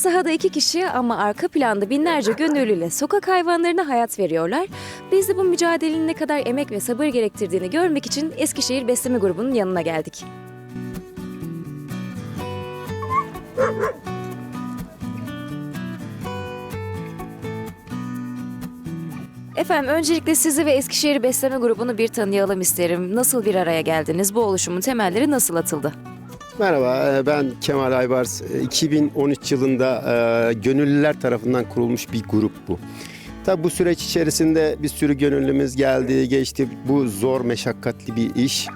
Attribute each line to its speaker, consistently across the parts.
Speaker 1: sahada iki kişi ama arka planda binlerce gönüllüyle sokak hayvanlarına hayat veriyorlar. Biz de bu mücadelenin ne kadar emek ve sabır gerektirdiğini görmek için Eskişehir Besleme Grubu'nun yanına geldik. Efendim öncelikle sizi ve Eskişehir Besleme Grubu'nu bir tanıyalım isterim. Nasıl bir araya geldiniz? Bu oluşumun temelleri nasıl atıldı?
Speaker 2: Merhaba, e, ben Kemal Aybars. E, 2013 yılında e, gönüllüler tarafından kurulmuş bir grup bu. Tabi bu süreç içerisinde bir sürü gönüllümüz geldi, geçti. Bu zor, meşakkatli bir iş.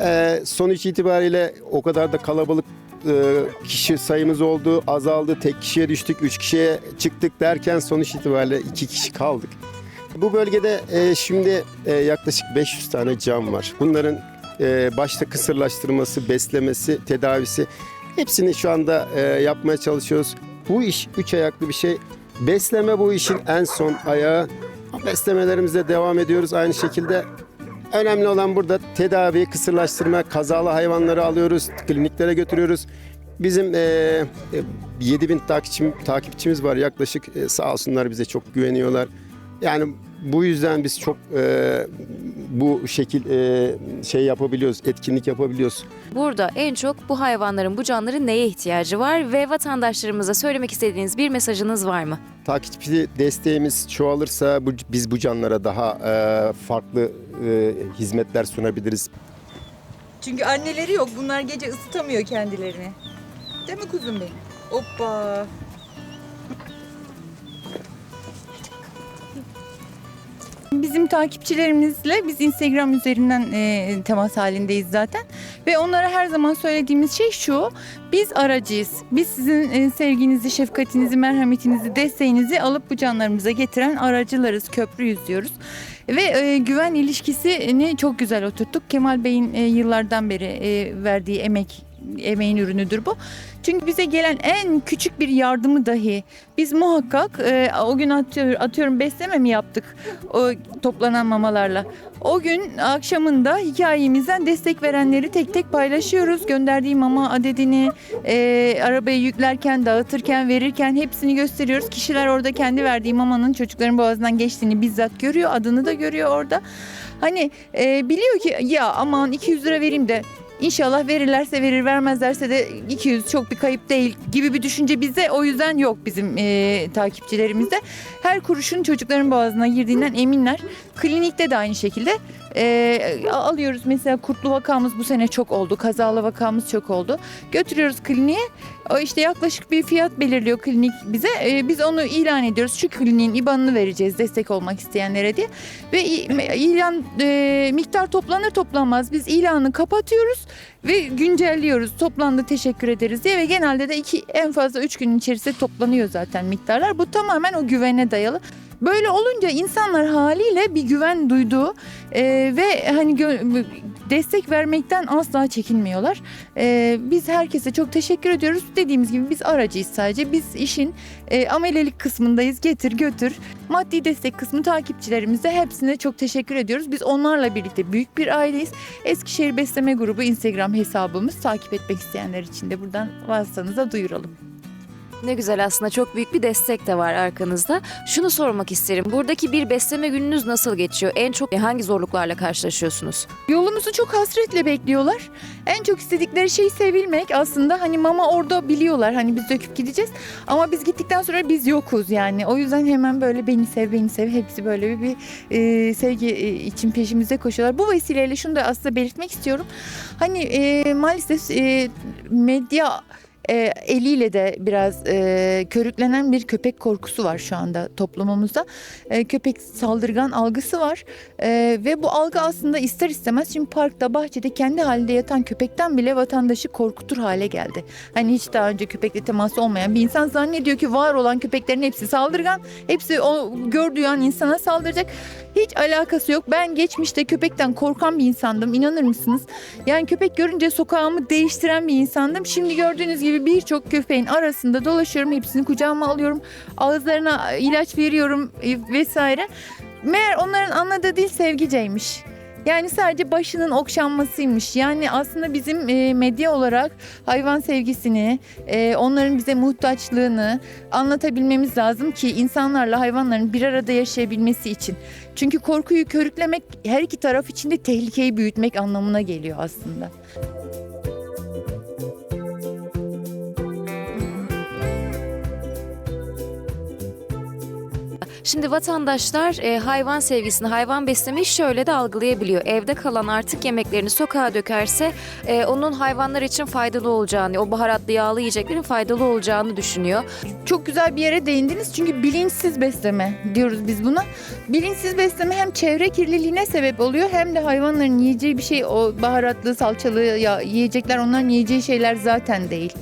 Speaker 2: E, sonuç itibariyle o kadar da kalabalık e, kişi sayımız oldu, azaldı. Tek kişiye düştük, üç kişiye çıktık derken sonuç itibariyle iki kişi kaldık. Bu bölgede e, şimdi e, yaklaşık 500 tane cam var. Bunların e, başta kısırlaştırması, beslemesi, tedavisi hepsini şu anda e, yapmaya çalışıyoruz. Bu iş üç ayaklı bir şey. Besleme bu işin en son ayağı. Beslemelerimize devam ediyoruz aynı şekilde. Önemli olan burada tedavi, kısırlaştırma, kazalı hayvanları alıyoruz, kliniklere götürüyoruz. Bizim e, e, 7000 takipçim, takipçimiz var yaklaşık. E, sağ olsunlar bize çok güveniyorlar. Yani bu yüzden biz çok e, bu şekil e, şey yapabiliyoruz, etkinlik yapabiliyoruz.
Speaker 1: Burada en çok bu hayvanların, bu canların neye ihtiyacı var ve vatandaşlarımıza söylemek istediğiniz bir mesajınız var mı?
Speaker 2: Takipçi desteğimiz çoğalırsa bu, biz bu canlara daha e, farklı e, hizmetler sunabiliriz.
Speaker 3: Çünkü anneleri yok. Bunlar gece ısıtamıyor kendilerini. Değil mi kuzum benim? Hoppa. Bizim takipçilerimizle biz Instagram üzerinden e, temas halindeyiz zaten. Ve onlara her zaman söylediğimiz şey şu. Biz aracıyız. Biz sizin e, sevginizi, şefkatinizi, merhametinizi, desteğinizi alıp bu canlarımıza getiren aracılarız. Köprüyüz diyoruz. Ve e, güven ilişkisini çok güzel oturttuk. Kemal Bey'in e, yıllardan beri e, verdiği emek emeğin ürünüdür bu. Çünkü bize gelen en küçük bir yardımı dahi biz muhakkak e, o gün atıyor, atıyorum besleme mi yaptık o toplanan mamalarla. O gün akşamında hikayemizden destek verenleri tek tek paylaşıyoruz. Gönderdiği mama adedini e, arabaya yüklerken, dağıtırken, verirken hepsini gösteriyoruz. Kişiler orada kendi verdiği mamanın çocukların boğazından geçtiğini bizzat görüyor. Adını da görüyor orada. Hani e, biliyor ki ya aman 200 lira vereyim de İnşallah verirlerse verir vermezlerse de 200 çok bir kayıp değil gibi bir düşünce bizde o yüzden yok bizim e, takipçilerimizde. Her kuruşun çocukların boğazına girdiğinden eminler. Klinikte de aynı şekilde e, alıyoruz mesela kurtlu vakamız bu sene çok oldu. Kazalı vakamız çok oldu. Götürüyoruz kliniğe. O işte yaklaşık bir fiyat belirliyor klinik bize. E, biz onu ilan ediyoruz. Şu kliniğin IBAN'ını vereceğiz destek olmak isteyenlere diye. Ve ilan e, miktar toplanır toplanmaz biz ilanı kapatıyoruz ve güncelliyoruz. Toplandı teşekkür ederiz diye ve genelde de iki en fazla üç gün içerisinde toplanıyor zaten miktarlar. Bu tamamen o güvene dayalı. Böyle olunca insanlar haliyle bir güven duyduğu e, ve hani destek vermekten asla çekinmiyorlar. E, biz herkese çok teşekkür ediyoruz. Dediğimiz gibi biz aracıyız sadece. Biz işin e, amelelik kısmındayız. Getir götür. Maddi destek kısmı takipçilerimize hepsine çok teşekkür ediyoruz. Biz onlarla birlikte büyük bir aileyiz. Eskişehir Besleme Grubu Instagram hesabımız takip etmek isteyenler için de buradan vasıtanıza duyuralım.
Speaker 1: Ne güzel aslında çok büyük bir destek de var arkanızda. Şunu sormak isterim. Buradaki bir besleme gününüz nasıl geçiyor? En çok hangi zorluklarla karşılaşıyorsunuz?
Speaker 3: Yolumuzu çok hasretle bekliyorlar. En çok istedikleri şey sevilmek. Aslında hani mama orada biliyorlar. Hani biz döküp gideceğiz. Ama biz gittikten sonra biz yokuz yani. O yüzden hemen böyle beni sev, beni sev. Hepsi böyle bir, bir e, sevgi e, için peşimize koşuyorlar. Bu vesileyle şunu da aslında belirtmek istiyorum. Hani e, maalesef e, medya e, eliyle de biraz e, körüklenen bir köpek korkusu var şu anda toplumumuzda. E, köpek saldırgan algısı var. E, ve bu algı aslında ister istemez şimdi parkta bahçede kendi halinde yatan köpekten bile vatandaşı korkutur hale geldi. Hani hiç daha önce köpekle teması olmayan bir insan zannediyor ki var olan köpeklerin hepsi saldırgan. Hepsi o gördüğü an insana saldıracak. Hiç alakası yok. Ben geçmişte köpekten korkan bir insandım. İnanır mısınız? Yani köpek görünce sokağımı değiştiren bir insandım. Şimdi gördüğünüz gibi birçok köpeğin arasında dolaşıyorum. Hepsini kucağıma alıyorum. Ağızlarına ilaç veriyorum e, vesaire. Meğer onların anladığı dil sevgiceymiş. Yani sadece başının okşanmasıymış. Yani aslında bizim e, medya olarak hayvan sevgisini, e, onların bize muhtaçlığını anlatabilmemiz lazım ki insanlarla hayvanların bir arada yaşayabilmesi için. Çünkü korkuyu körüklemek her iki taraf için de tehlikeyi büyütmek anlamına geliyor aslında.
Speaker 1: Şimdi vatandaşlar e, hayvan sevgisini, hayvan beslemeyi şöyle de algılayabiliyor. Evde kalan artık yemeklerini sokağa dökerse e, onun hayvanlar için faydalı olacağını, o baharatlı yağlı yiyeceklerin faydalı olacağını düşünüyor.
Speaker 3: Çok güzel bir yere değindiniz çünkü bilinçsiz besleme diyoruz biz buna. Bilinçsiz besleme hem çevre kirliliğine sebep oluyor hem de hayvanların yiyeceği bir şey o baharatlı, salçalı ya, yiyecekler onların yiyeceği şeyler zaten değil.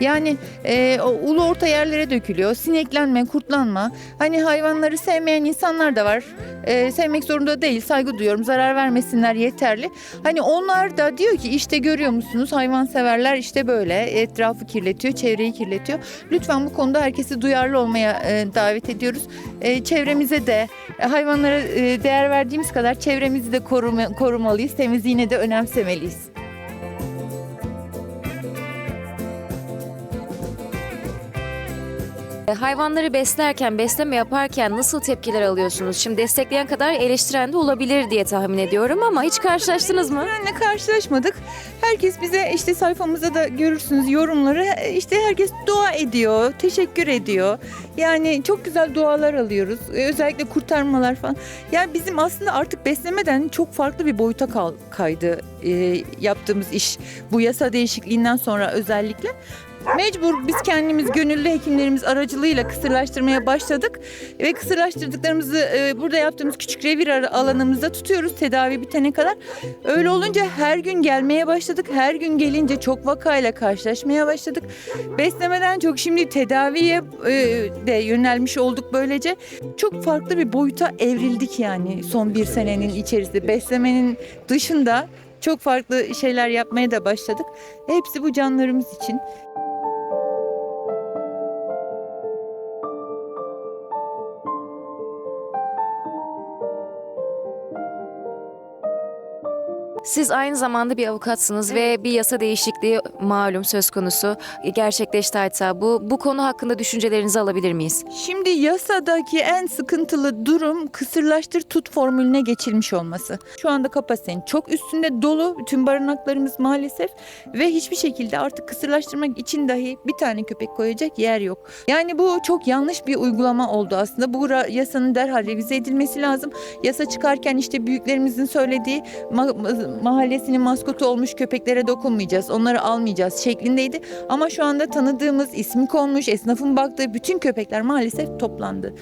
Speaker 3: Yani e, o ulu orta yerlere dökülüyor. Sineklenme, kurtlanma. Hani hayvanları sevmeyen insanlar da var. E, sevmek zorunda değil. Saygı duyuyorum. Zarar vermesinler yeterli. Hani onlar da diyor ki işte görüyor musunuz hayvanseverler işte böyle etrafı kirletiyor, çevreyi kirletiyor. Lütfen bu konuda herkesi duyarlı olmaya e, davet ediyoruz. E, çevremize de e, hayvanlara e, değer verdiğimiz kadar çevremizi de koruma, korumalıyız. Temizliğine de önemsemeliyiz.
Speaker 1: Hayvanları beslerken, besleme yaparken nasıl tepkiler alıyorsunuz? Şimdi destekleyen kadar eleştiren de olabilir diye tahmin ediyorum ama hiç karşılaştınız mı?
Speaker 3: Benle karşılaşmadık. Herkes bize işte sayfamızda da görürsünüz yorumları. İşte herkes dua ediyor, teşekkür ediyor. Yani çok güzel dualar alıyoruz. E, Özellikle kurtarmalar falan. Yani bizim aslında artık beslemeden çok farklı bir boyuta kaydı e, yaptığımız iş. Bu yasa değişikliğinden sonra özellikle. Mecbur biz kendimiz gönüllü hekimlerimiz aracılığıyla kısırlaştırmaya başladık ve kısırlaştırdıklarımızı e, burada yaptığımız küçük revir alanımızda tutuyoruz tedavi bitene kadar. Öyle olunca her gün gelmeye başladık. Her gün gelince çok vakayla karşılaşmaya başladık. Beslemeden çok şimdi tedaviye e, de yönelmiş olduk böylece. Çok farklı bir boyuta evrildik yani son bir senenin içerisinde. Beslemenin dışında çok farklı şeyler yapmaya da başladık. Hepsi bu canlarımız için.
Speaker 1: Siz aynı zamanda bir avukatsınız ve bir yasa değişikliği malum söz konusu gerçekleşti hatta. Bu bu konu hakkında düşüncelerinizi alabilir miyiz?
Speaker 3: Şimdi yasadaki en sıkıntılı durum kısırlaştır tut formülüne geçilmiş olması. Şu anda kapasitenin çok üstünde dolu bütün barınaklarımız maalesef ve hiçbir şekilde artık kısırlaştırmak için dahi bir tane köpek koyacak yer yok. Yani bu çok yanlış bir uygulama oldu aslında. Bu yasanın derhal revize edilmesi lazım. Yasa çıkarken işte büyüklerimizin söylediği mahallesinin maskotu olmuş köpeklere dokunmayacağız, onları almayacağız şeklindeydi. Ama şu anda tanıdığımız, ismi konmuş, esnafın baktığı bütün köpekler maalesef toplandı.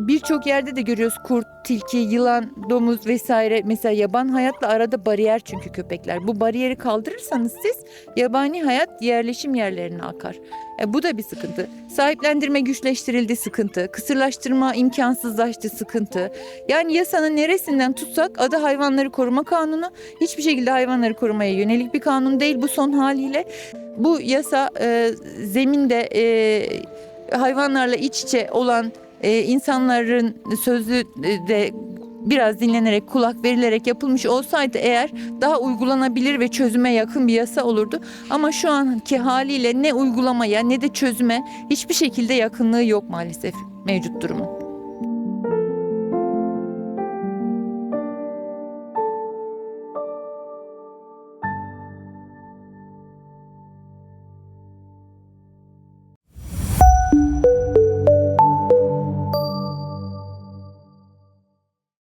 Speaker 3: Birçok yerde de görüyoruz kurt, tilki, yılan, domuz vesaire. Mesela yaban hayatla arada bariyer çünkü köpekler. Bu bariyeri kaldırırsanız siz yabani hayat yerleşim yerlerine akar. E, bu da bir sıkıntı. Sahiplendirme güçleştirildi sıkıntı. Kısırlaştırma imkansızlaştı sıkıntı. Yani yasanın neresinden tutsak adı hayvanları koruma kanunu. Hiçbir şekilde hayvanları korumaya yönelik bir kanun değil bu son haliyle. Bu yasa e, zeminde e, hayvanlarla iç içe olan e, insanların sözü de biraz dinlenerek kulak verilerek yapılmış olsaydı eğer daha uygulanabilir ve çözüme yakın bir yasa olurdu. Ama şu anki haliyle ne uygulamaya ne de çözüme hiçbir şekilde yakınlığı yok maalesef mevcut durumun.